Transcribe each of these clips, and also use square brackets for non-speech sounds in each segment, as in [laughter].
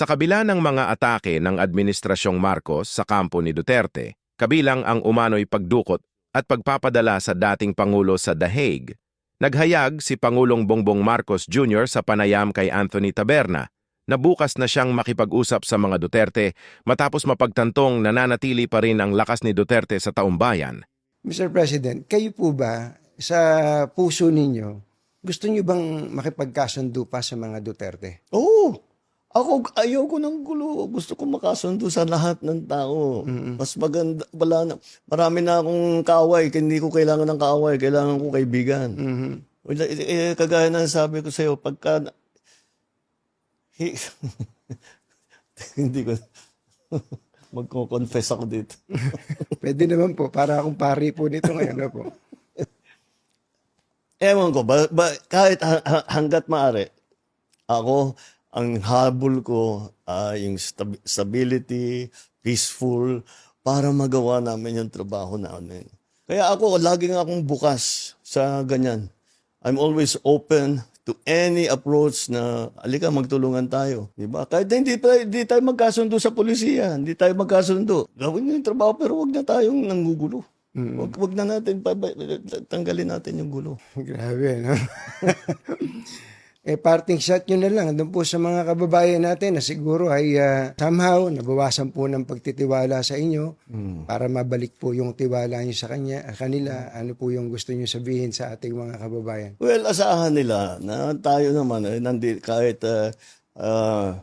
Sa kabila ng mga atake ng Administrasyong Marcos sa kampo ni Duterte, kabilang ang umano'y pagdukot at pagpapadala sa dating Pangulo sa The Hague, naghayag si Pangulong Bongbong Marcos Jr. sa panayam kay Anthony Taberna na bukas na siyang makipag-usap sa mga Duterte matapos mapagtantong nananatili pa rin ang lakas ni Duterte sa taumbayan. Mr. President, kayo po ba sa puso ninyo, gusto niyo bang makipagkasundo pa sa mga Duterte? Oo. Ako, ayaw ko ng gulo. Gusto ko makasundo sa lahat ng tao. Mas maganda, wala na, marami na akong kaaway. Hindi ko kailangan ng kaaway. Kailangan ko kaibigan. Mhm. Wala, eh, eh, kagaya ng sabi ko sa'yo, pagka, Hi- [laughs] hindi ko, [laughs] magko-confess ako dito. [laughs] Pwede naman po, para akong pari po nito ngayon. Ano po? Ewan ko, ba, ba, kahit ha- hanggat maaari, ako, ang habol ko, ah, yung stab- stability, peaceful, para magawa namin yung trabaho namin. Kaya ako, laging akong bukas sa ganyan. I'm always open to any approach na, alika, magtulungan tayo. Di ba? Kahit na hindi, hindi tayo magkasundo sa polisiya, hindi tayo magkasundo. Gawin nyo yung trabaho, pero wag na tayong nanggugulo. Wag, wag na natin, tanggalin natin yung gulo. [laughs] Grabe, no? [laughs] eh, parting shot nyo na lang doon po sa mga kababayan natin na siguro ay ah, somehow nabawasan po ng pagtitiwala sa inyo para mabalik po yung tiwala nyo sa kanya, ah, kanila. Ano po yung gusto nyo sabihin sa ating mga kababayan? Well, asahan nila na tayo naman, eh, nandi, kahit, ah, ah,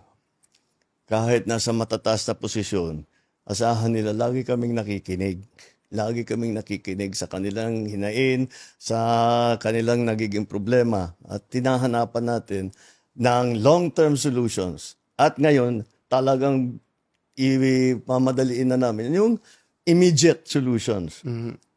kahit nasa matataas na posisyon, asahan nila, lagi kaming nakikinig. Lagi kaming nakikinig sa kanilang hinain, sa kanilang nagiging problema. At tinahanapan natin ng long-term solutions. At ngayon, talagang ipamadaliin na namin yung immediate solutions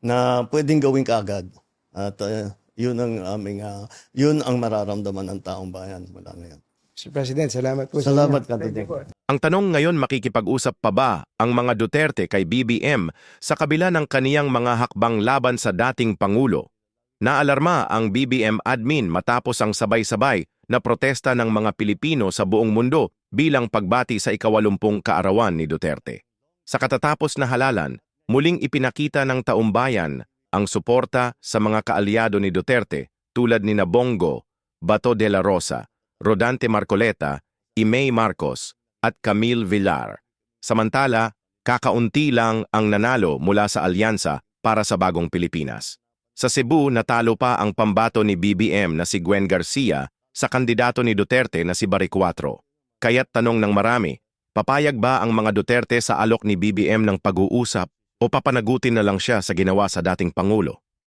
na pwedeng gawin kaagad. At uh, yun ang aming uh, yun ang mararamdaman ng taong bayan mula ngayon. Mr. President, salamat po sa Salamat, inyo. Kapiteng. Thank you po. Ang tanong ngayon makikipag-usap pa ba ang mga Duterte kay BBM sa kabila ng kaniyang mga hakbang laban sa dating Pangulo? Naalarma ang BBM admin matapos ang sabay-sabay na protesta ng mga Pilipino sa buong mundo bilang pagbati sa ikawalumpung kaarawan ni Duterte. Sa katatapos na halalan, muling ipinakita ng taumbayan ang suporta sa mga kaalyado ni Duterte tulad ni Nabongo, Bato de la Rosa, Rodante Marcoleta, Imay Marcos, at Camille Villar. Samantala, kakaunti lang ang nanalo mula sa alyansa para sa bagong Pilipinas. Sa Cebu, natalo pa ang pambato ni BBM na si Gwen Garcia sa kandidato ni Duterte na si Baricuatro. Kaya't tanong ng marami, papayag ba ang mga Duterte sa alok ni BBM ng pag-uusap o papanagutin na lang siya sa ginawa sa dating Pangulo?